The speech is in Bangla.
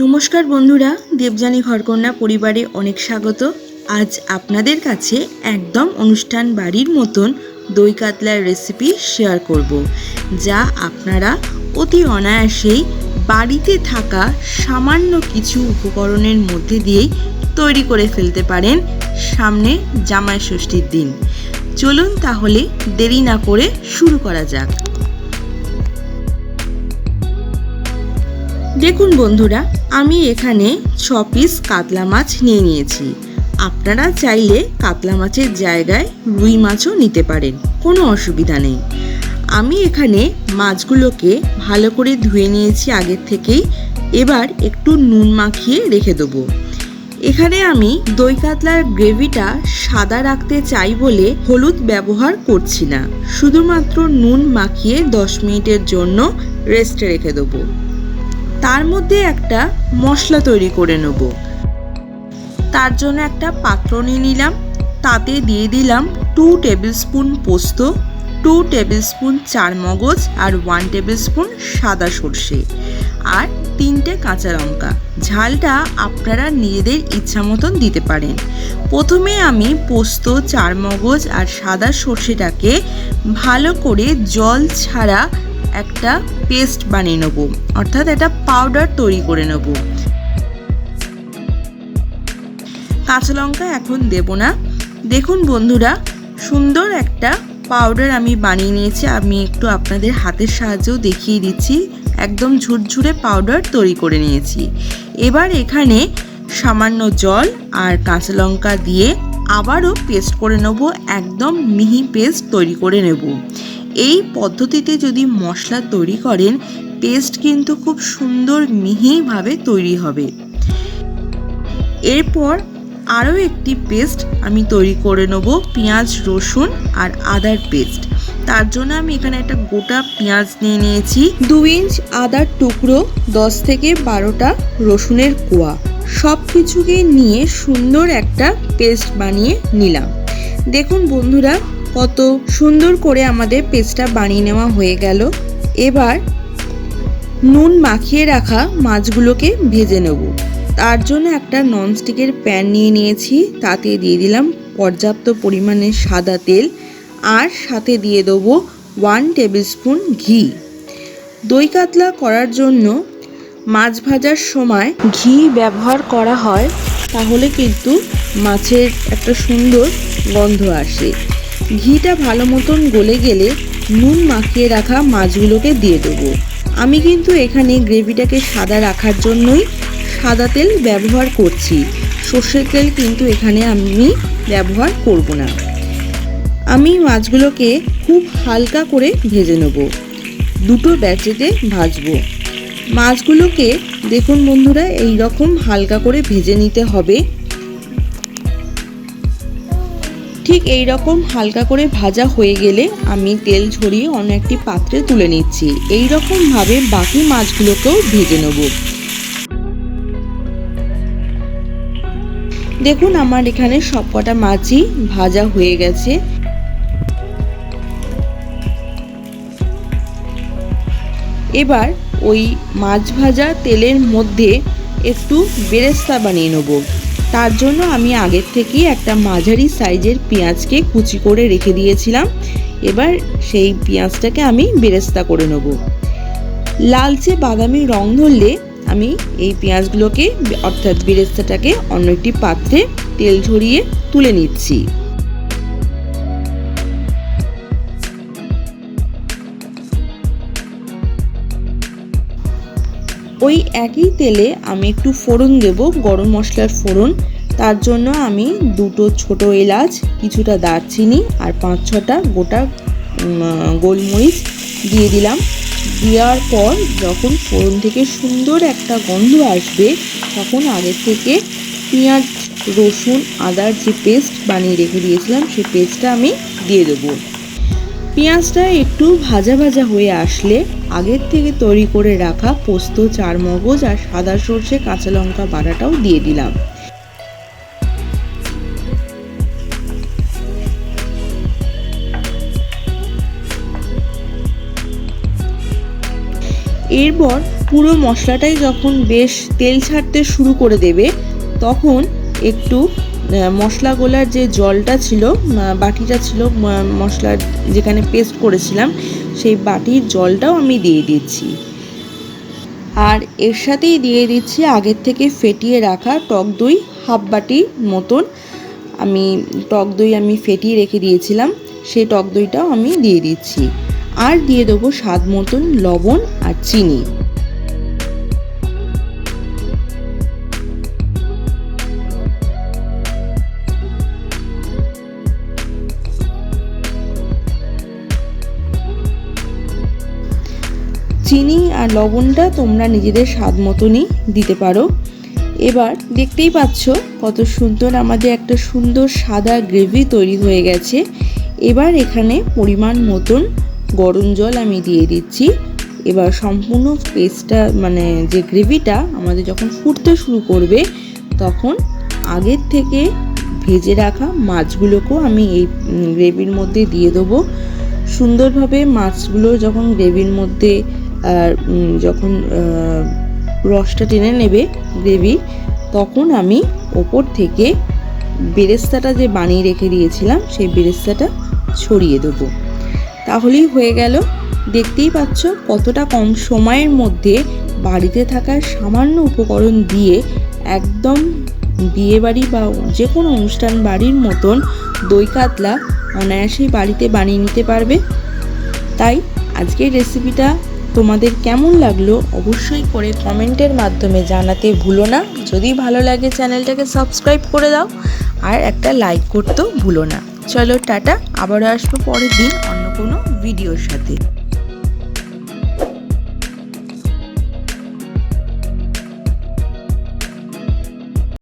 নমস্কার বন্ধুরা, দেবযানী ঘরকন্যা পরিবারে অনেক স্বাগত। আজ আপনাদের কাছে একদম অনুষ্ঠান বাড়ির মতন দই কাতলার রেসিপি শেয়ার করব, যা আপনারা অতি অনায়াসেই বাড়িতে থাকা সামান্য কিছু উপকরণের মধ্যে দিয়েই তৈরি করে ফেলতে পারেন সামনে জামাই ষষ্ঠীর দিন। চলুন তাহলে দেরি না করে শুরু করা যাক। দেখুন বন্ধুরা, আমি এখানে ছ পিস কাতলা মাছ নিয়ে নিয়েছি। আপনারা চাইলে কাতলা মাছের জায়গায় রুই মাছও নিতে পারেন, কোনো অসুবিধা নেই। আমি এখানে মাছগুলোকে ভালো করে ধুয়ে নিয়েছি আগের থেকেই। এবার একটু নুন মাখিয়ে রেখে দেবো। এখানে আমি দই কাতলার গ্রেভিটা সাদা রাখতে চাই বলে হলুদ ব্যবহার করছি না। শুধুমাত্র নুন মাখিয়ে দশ মিনিটের জন্য রেস্টে রেখে দেবো। তার মধ্যে একটা মশলা তৈরি করে নেব। তার জন্য একটা পাত্র নিয়ে নিলাম। তাতে দিয়ে দিলাম টু টেবিল স্পুন পোস্ত টু টেবিল স্পুন চার মগজ আর ওয়ান টেবিল স্পুন সাদা সর্ষে আর তিনটে কাঁচা লঙ্কা। ঝালটা আপনারা নিজেদের ইচ্ছা মতন দিতে পারেন। প্রথমে আমি পোস্ত চার মগজ আর সাদা সর্ষেটাকে ভালো করে জল ছাড়া একটা পেস্ট বানিয়ে নেব। অর্থাৎ একটা পাউডার তৈরি করে নেব। কাঁচা লঙ্কা এখন দেব না। দেখুন বন্ধুরা, সুন্দর একটা পাউডার আমি বানিয়ে নিয়েছি। আমি একটু আপনাদের হাতের সাহায্যেও দেখিয়ে দিচ্ছি। একদম ঝুরঝুরে পাউডার তৈরি করে নিয়েছি। এবার এখানে সামান্য জল আর কাঁচা লঙ্কা দিয়ে আবারও পেস্ট করে নেব। একদম মিহি পেস্ট তৈরি করে নেব। এই পদ্ধতিতে যদি মশলা তৈরি করেন পেস্ট কিন্তু খুব সুন্দর মিহিভাবে তৈরি হবে। এরপর আরও একটি পেস্ট আমি তৈরি করে নেব, পেঁয়াজ, রসুন আর আদার পেস্ট তার জন্য আমি এখানে একটা গোটা পেঁয়াজ নিয়ে নিয়েছি। দু ইঞ্চ আদার টুকরো, দশ থেকে বারোটা রসুনের কোয়া। সব কিছুকে নিয়ে সুন্দর একটা পেস্ট বানিয়ে নিলাম। দেখুন বন্ধুরা কত সুন্দর করে আমাদের পেস্টটা বানিয়ে নেওয়া হয়ে গেল। এবার নুন মাখিয়ে রাখা মাছগুলোকে ভেজে নেব। তার জন্য একটা ননস্টিকের প্যান নিয়ে নিয়েছি। তাতে দিয়ে দিলাম পর্যাপ্ত পরিমাণে সাদা তেল আর সাথে দিয়ে দেবো ওয়ান টেবিল স্পুন ঘি। দই কাতলা করার জন্য মাছ ভাজার সময় ঘি ব্যবহার করা হয়, তাহলে কিন্তু মাছের একটা সুন্দর গন্ধ আসে। ঘিটা ভালো মতন গলে গেলে নুন মাখিয়ে রাখা মাছগুলোকে দিয়ে দেবো। আমি কিন্তু এখানে গ্রেভিটাকে সাদা রাখার জন্যই সাদা তেল ব্যবহার করছি। সর্ষের তেল কিন্তু এখানে আমি ব্যবহার করব না। আমি মাছগুলোকে খুব হালকা করে ভেজে নেব। দুটো ব্যাচেতে ভাজবো। মাছগুলোকে দেখুন বন্ধুরা এই রকম হালকা করে ভেজে নিতে হবে। ঠিক এই রকম হালকা করে ভাজা হয়ে গেলে আমি তেল ঝরিয়ে অন্য একটি পাত্রে তুলে নিচ্ছি। এই রকমভাবে বাকি মাছগুলোকেও ভেজে নেব। দেখুন আমার এখানে সবকটা মাছই ভাজা হয়ে গেছে। এবার ওই মাছ ভাজা তেলের মধ্যে একটু বেরেস্তা বানিয়ে নেব। তার জন্য আমি আগের থেকেই একটা মাঝারি সাইজের পেঁয়াজকে কুচি করে রেখে দিয়েছিলাম। এবার সেই পেঁয়াজটাকে আমি বেরেস্তা করে নেব। লালচে বাদামি রং ধরলে আমি এই পেঁয়াজগুলোকে, অর্থাৎ বেরেস্তাটাকে অন্য একটি পাত্রে তেল ঝরিয়ে তুলে নিচ্ছি। ওই একই তেলে আমি একটু ফোড়ন দেব, গরম মশলার ফোড়ন। তার জন্য আমি দুটো ছোট এলাচ, কিছুটা দারচিনি আর পাঁচ ছটা গোটা গোলমরিচ দিয়ে দিলাম। দেওয়ার পর যখন ফোড়ন থেকে সুন্দর একটা গন্ধ আসবে, তখন আগের থেকে পেঁয়াজ, রসুন, আদার যে পেস্ট বানিয়ে রেখে দিয়েছিলাম, সেই পেস্টটা আমি দিয়ে দেবো। পেঁয়াজটা একটু ভাজা ভাজা হয়ে আসলে আগের থেকে তৈরি করে রাখা পোস্ত চার মগজ আর সাদা সর্ষে কাঁচা লঙ্কা বাটাটাও দিয়ে দিলাম। এরপর পুরো মশলাটাই যখন বেশ তেল ছাড়তে শুরু করে দেবে, তখন একটু মশলা গোলার যে জলটা ছিল বাটিটা ছিল মশলার যেখানে পেস্ট করেছিলাম, সেই বাটির জলটাও আমি দিয়ে দিচ্ছি। আর এর সাথেই দিয়ে দিচ্ছি আগের থেকে ফেটিয়ে রাখা টক দই হাফ বাটি মতন। আমি টক দই আমি ফেটিয়ে রেখে দিয়েছিলাম সেই টক দইটাও আমি দিয়ে দিচ্ছি। আর দিয়ে দেবো স্বাদ মতন লবণ আর চিনি। চিনি আর লবণটা তোমরা নিজেদের স্বাদ মতনই দিতে পারো। এবার দেখতেই পাচ্ছ কত সুন্দর আমাদের একটা সুন্দর সাদা গ্রেভি তৈরি হয়ে গেছে। এবার এখানে পরিমাণ মতন গরম জল আমি দিয়ে দিচ্ছি। এবার সম্পূর্ণ পেস্টটা মানে যে গ্রেভিটা আমাদের যখন ফুটতে শুরু করবে, তখন আগের থেকে ভেজে রাখা মাছগুলোকেও আমি এই গ্রেভির মধ্যে দিয়ে দেবো। সুন্দরভাবে মাছগুলো যখন গ্রেভির মধ্যে যখন রসটা টেনে নেবে গ্রেভি তখন আমি ওপর থেকে বেরেস্তাটা যে বানিয়ে রেখে দিয়েছিলাম, সেই বেরেস্তাটা ছড়িয়ে দেবো। তাহলেই হয়ে গেল। দেখতেই পাচ্ছ কতটা কম সময়ের মধ্যে বাড়িতে থাকা সামান্য উপকরণ দিয়ে একদম বিয়েবাড়ি বা যে কোনো অনুষ্ঠান বাড়ির মতন দই কাতলা অনায়াসেই বাড়িতে বানিয়ে নিতে পারবে। তাই আজকের রেসিপিটা তোমাদের কেমন লাগল অবশ্যই করে কমেন্টের মাধ্যমে জানাতে ভুলো না। যদি ভালো লাগে চ্যানেলটাকে সাবস্ক্রাইব করে দাও আর একটা লাইক করতেও ভুলো না। চলো টাটা, আবারও আসব পরের দিন কোনো ভিডিওর সাথে।